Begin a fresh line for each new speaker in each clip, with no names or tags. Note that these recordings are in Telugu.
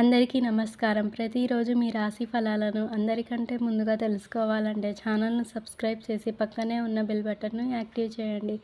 అందరికీ నమస్కారం. ప్రతిరోజు మీ రాశి ఫలాలను అందరికంటే ముందుగా తెలుసుకోవాలంటే ఛానల్ను సబ్స్క్రైబ్ చేసి పక్కనే ఉన్న బెల్ బటన్ను యాక్టివ్ చేయండి.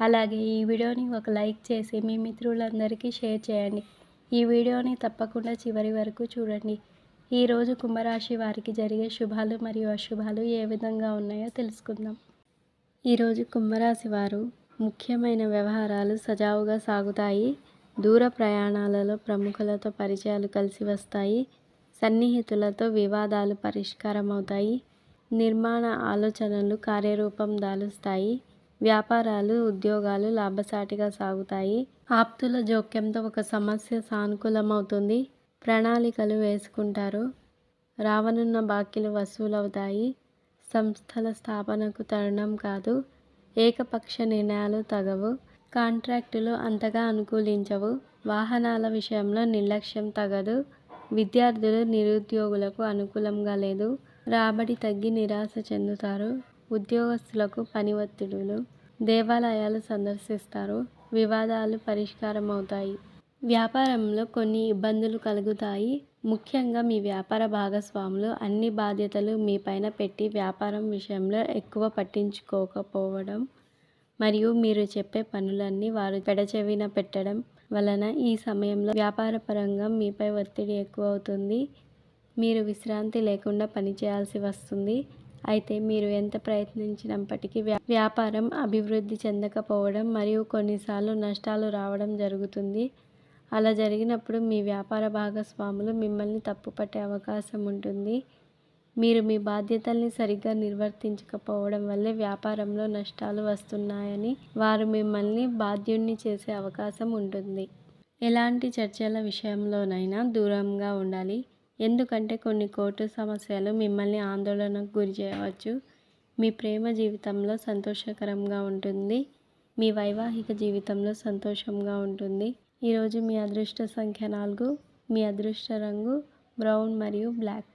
అలాగే ఈ వీడియోని ఒక లైక్ చేసి మీ మిత్రులందరికీ షేర్ చేయండి. ఈ వీడియోని తప్పకుండా చివరి వరకు చూడండి. ఈరోజు కుంభరాశి వారికి జరిగే శుభాలు మరియు అశుభాలు ఏ విధంగా ఉన్నాయో తెలుసుకుందాం. ఈరోజు కుంభరాశి వారు ముఖ్యమైన వ్యవహారాలు సజావుగా సాగుతాయి. దూర ప్రయాణాలలో ప్రముఖులతో పరిచయాలు కలిసి వస్తాయి. సన్నిహితులతో వివాదాలు పరిష్కారం అవుతాయి నిర్మాణ ఆలోచనలు కార్యరూపం దాలుస్తాయి. వ్యాపారాలు ఉద్యోగాలు లాభసాటిగా సాగుతాయి. ఆప్తుల జోక్యంతో ఒక సమస్య సానుకూలమవుతుంది. ప్రణాళికలు వేసుకుంటారు. రావనున్న బాకీలు వసూలవుతాయి. సంస్థల స్థాపనకు తరుణం కాదు. ఏకపక్ష నిర్ణయాలు తగవు. కాంట్రాక్టులు అంతగా అనుకూలించవు. వాహనాల విషయంలో నిర్లక్ష్యం తగదు. విద్యార్థులు నిరుద్యోగులకు అనుకూలంగా లేదు. రాబడి తగ్గి నిరాశ చెందుతారు. ఉద్యోగస్తులకు పని ఒత్తిడులు. దేవాలయాలు సందర్శిస్తారు. వివాదాలు పరిష్కారం అవుతాయి వ్యాపారంలో కొన్ని ఇబ్బందులు కలుగుతాయి. ముఖ్యంగా మీ వ్యాపార భాగస్వాములు అన్ని బాధ్యతలు మీ పైన పెట్టి వ్యాపారం విషయంలో ఎక్కువ పట్టించుకోకపోవడం మరియు మీరు చెప్పే పనులన్నీ వారు పెడచెవిన పెట్టడం వలన ఈ సమయంలో వ్యాపారపరంగా మీపై ఒత్తిడి ఎక్కువ అవుతుంది మీరు విశ్రాంతి లేకుండా పనిచేయాల్సి వస్తుంది. అయితే మీరు ఎంత ప్రయత్నించినప్పటికీ వ్యా వ్యాపారం అభివృద్ధి చెందకపోవడం మరియు కొన్నిసార్లు నష్టాలు రావడం జరుగుతుంది. అలా జరిగినప్పుడు మీ వ్యాపార భాగస్వాములు మిమ్మల్ని తప్పుపట్టే అవకాశం ఉంటుంది. మీరు మీ బాధ్యతల్ని సరిగ్గా నిర్వర్తించకపోవడం వల్లే వ్యాపారంలో నష్టాలు వస్తున్నాయని వారు మిమ్మల్ని బాధ్యుణ్ణి చేసే అవకాశం ఉంటుంది. ఎలాంటి చర్చల విషయంలోనైనా దూరంగా ఉండాలి. ఎందుకంటే కొన్ని కోర్టు సమస్యలు మిమ్మల్ని ఆందోళనకు గురి చేయవచ్చు. మీ ప్రేమ జీవితంలో సంతోషకరంగా ఉంటుంది. మీ వైవాహిక జీవితంలో సంతోషంగా ఉంటుంది. ఈరోజు మీ అదృష్ట సంఖ్య నాలుగు మీ అదృష్ట రంగు బ్రౌన్ మరియు బ్లాక్.